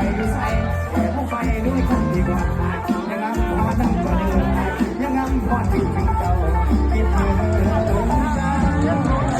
ไปด้วยไปด้วยคนดีกว่า